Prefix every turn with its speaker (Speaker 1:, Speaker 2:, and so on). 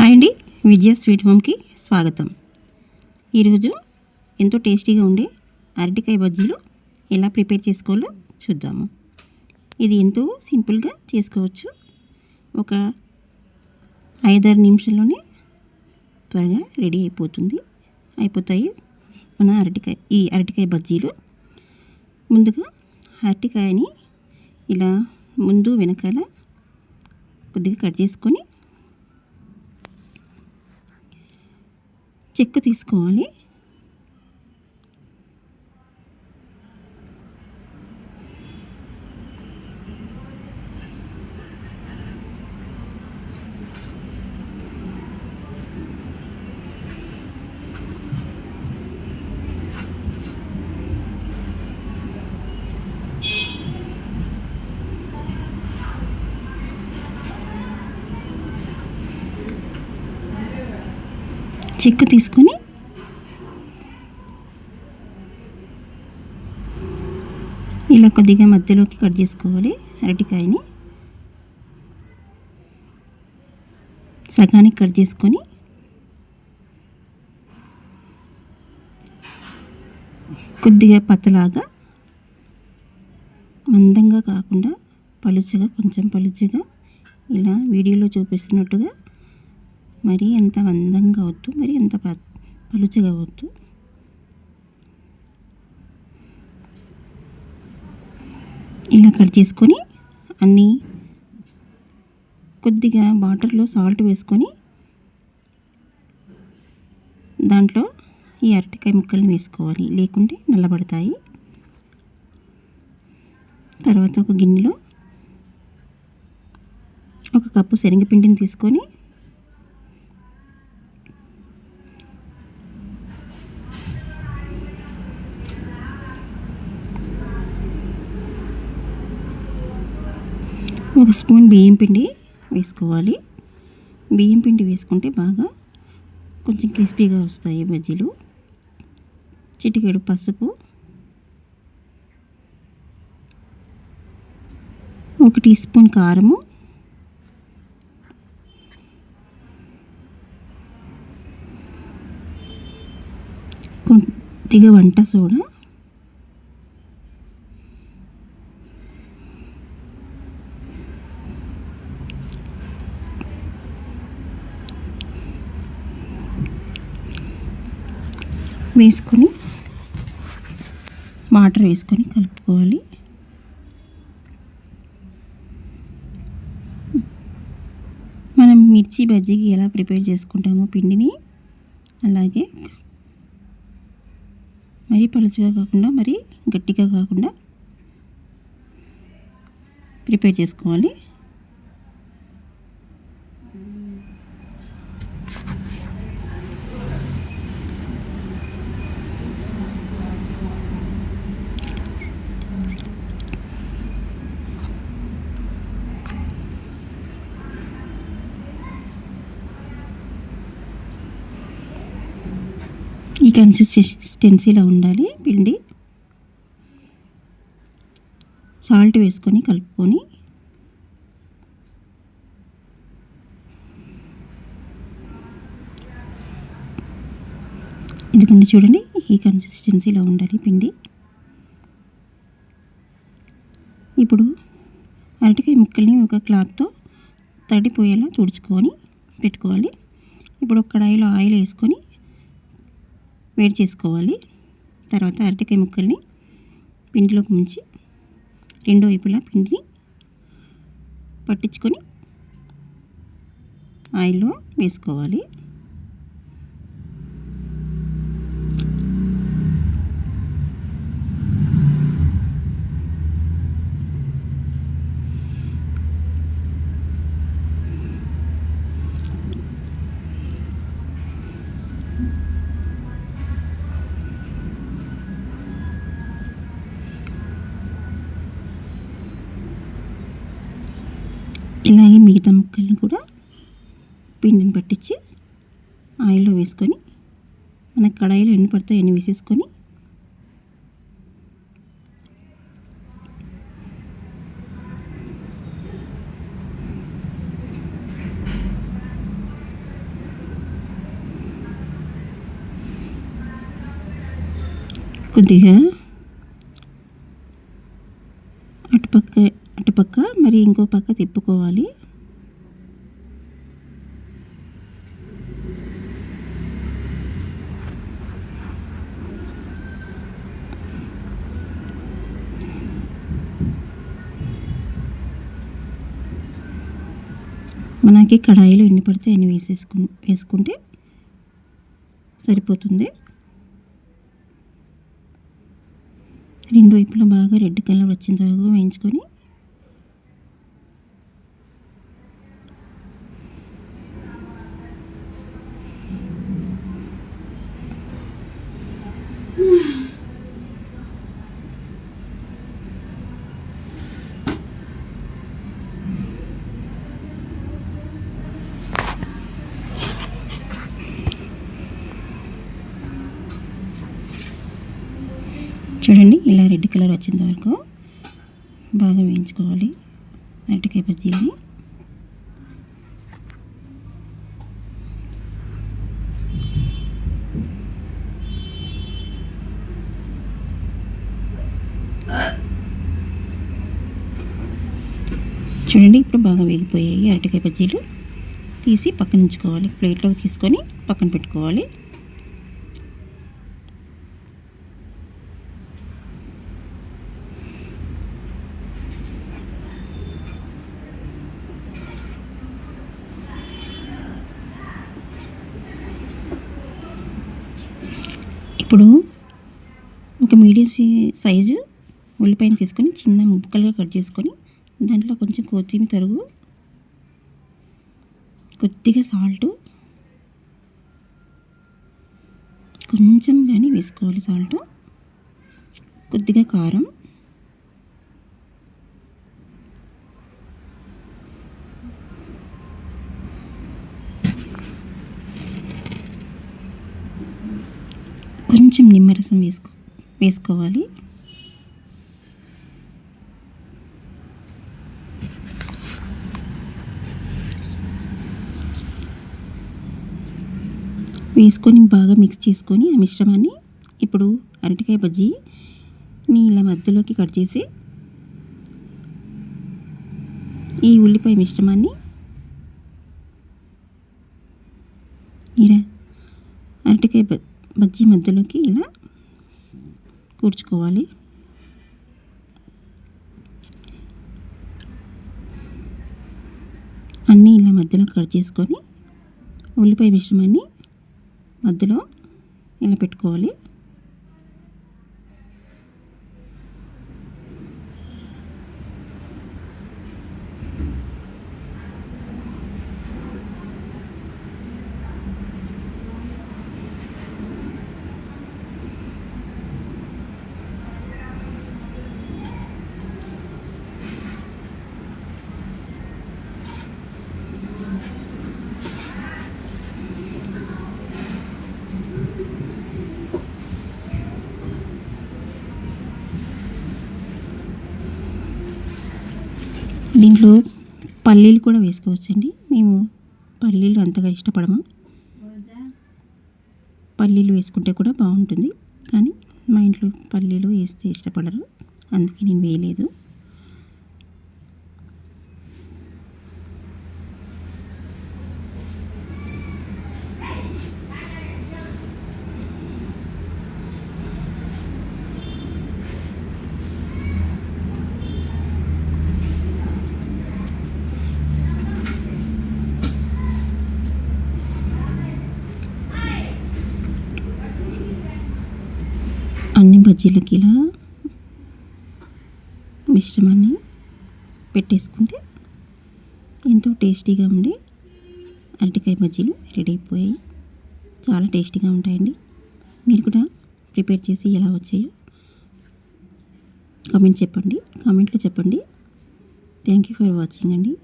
Speaker 1: Hi అండి. విజయ sweet హోమ్కి స్వాగతం. ఈరోజు ఎంతో టేస్టీగా ఉండే అరటికాయ బజ్జీలు ఎలా ప్రిపేర్ చేసుకోవాలో చూద్దాము. ఇది ఎంతో సింపుల్గా చేసుకోవచ్చు. ఒక ఐదారు నిమిషాల్లోనే త్వరగా రెడీ అయిపోతుంది. అయిపోతాయి మన అరటికాయ ఈ అరటికాయ బజ్జీలు. ముందుగా అరటికాయని ఇలా ముందు వెనకాల కొద్దిగా కట్ చేసుకొని చెక్కు తీసుకోవాలి. చిక్కు తీసుకొని ఇలా కొద్దిగా మధ్యలోకి కట్ చేసుకోవాలి అరటికాయని. సగానికి కట్ చేసుకొని కొద్దిగా పతలాగా మందంగా కాకుండా పలుచగా కొంచెం పలుచగా ఇలా వీడియోలో చూపిస్తున్నట్టుగా మరి ఎంత మందంగా వద్దు మరి ఎంత ప- పలుచగా వద్దు. ఇలా కట్ చేసుకొని అన్నీ కొద్దిగా వాటర్లో సాల్ట్ వేసుకొని దాంట్లో ఈ అరటికాయ ముక్కల్ని వేసుకోవాలి. లేకుంటే నల్లబడతాయి. తర్వాత ఒక గిన్నెలో ఒక కప్పు శనగపిండిని తీసుకొని ఒక స్పూన్ బియ్యం పిండి వేసుకోవాలి. బియ్యం పిండి వేసుకుంటే బాగా కొంచెం క్రిస్పీగా వస్తాయి బజ్జీలు. చిటికెడు పసుపు. ఒక టీ స్పూన్ కారము. కొద్దిగా వంట సోడా. వేసుకొని వాటర్ వేసుకొని కలుపుకోవాలి. మనం మిర్చి బజ్జీకి ఎలా ప్రిపేర్ చేసుకుంటామో పిండిని అలాగే మరీ పలుచుగా కాకుండా మరీ గట్టిగా కాకుండా ప్రిపేర్ చేసుకోవాలి. ఈ కన్సిస్టెన్సీలో ఉండాలి పిండి. సాల్ట్ వేసుకొని కలుపుకొని. ఇదిగోండి చూడండి ఈ కన్సిస్టెన్సీలో ఉండాలి పిండి. ఇప్పుడు అరటికాయ ముక్కల్ని ఒక క్లాత్తో తడిపోయేలా తుడుచుకొని పెట్టుకోవాలి. ఇప్పుడు ఒక కడాయిలో ఆయిల్ వేసుకొని వేడి చేసుకోవాలి. తర్వాత అరటికాయ ముక్కల్ని పిండిలోకి ముంచి రెండో వైపులా పిండిని పట్టించుకొని ఆయిల్లో వేసుకోవాలి. మిగతా ముక్కల్ని కూడా పిండిని పట్టించి ఆయిల్లో వేసుకొని మన కడాయిలో ఎన్ని పడతాయో ఎన్ని వేసేసుకొని కొద్దిగా అటుపక్క అటుపక్క మరి ఇంకో పక్క తిప్పుకోవాలి. మనకి కడాయిలో ఎన్ని పడితే ఎన్ని వేసేసుకు వేసుకుంటే సరిపోతుంది. రెండు వైపులా బాగా రెడ్ కలర్ వచ్చిన తర్వాత వేయించుకొని చూడండి ఇలా రెడ్ కలర్ వచ్చేంత వరకు బాగా వేయించుకోవాలి. అరటికాయ బజ్జీలని చూడండి ఇప్పుడు బాగా వేగిపోయాయి అరటికాయ బజ్జీలు తీసి పక్కన ఉంచుకోవాలి. ప్లేట్లోకి తీసుకొని పక్కన పెట్టుకోవాలి. ఇప్పుడు ఒక మీడియం సైజు ఉల్లిపాయను తీసుకొని చిన్న ముక్కలుగా కట్ చేసుకొని దాంట్లో కొంచెం కొత్తిమీర తరుగు కొద్దిగా సాల్ట్ కొంచెం కానీ వేసుకోవాలి సాల్ట్ కొద్దిగా కారం కొంచెం నిమ్మరసం వేసుకో వేసుకోవాలి. వేసుకొని బాగా మిక్స్ చేసుకొని ఆ మిశ్రమాన్ని ఇప్పుడు అరటికాయ బజ్జీని నీళ్ళ మధ్యలోకి కట్ చేసి ఈ ఉల్లిపాయ మిశ్రమాన్ని ఇరా అరటికాయ బజ్జీ మధ్యలోకి ఇలా కూర్చుకోవాలి. అన్నీ ఇలా మధ్యలో కట్ చేసుకొని ఉల్లిపాయ మిశ్రమాన్ని మధ్యలో ఇలా పెట్టుకోవాలి. దీంట్లో పల్లీలు కూడా వేసుకోవచ్చండి. మేము పల్లీలు అంతగా ఇష్టపడము. పల్లీలు వేసుకుంటే కూడా బాగుంటుంది. కానీ మా ఇంట్లో పల్లీలు వేస్తే ఇష్టపడరు. అందుకే నేను వేయలేదు అన్ని బజ్జీలకి ఇలా మిశ్రమాన్ని పెట్టేసుకుంటే ఎంతో టేస్టీగా ఉండి అరటికాయ బజ్జీలు రెడీ అయిపోయాయి. చాలా టేస్టీగా ఉంటాయండి. మీరు కూడా ప్రిపేర్ చేసి ఎలా వచ్చాయో కామెంట్ చెప్పండి. కామెంట్లో చెప్పండి. థ్యాంక్ యూ ఫర్ వాచింగ్ అండి.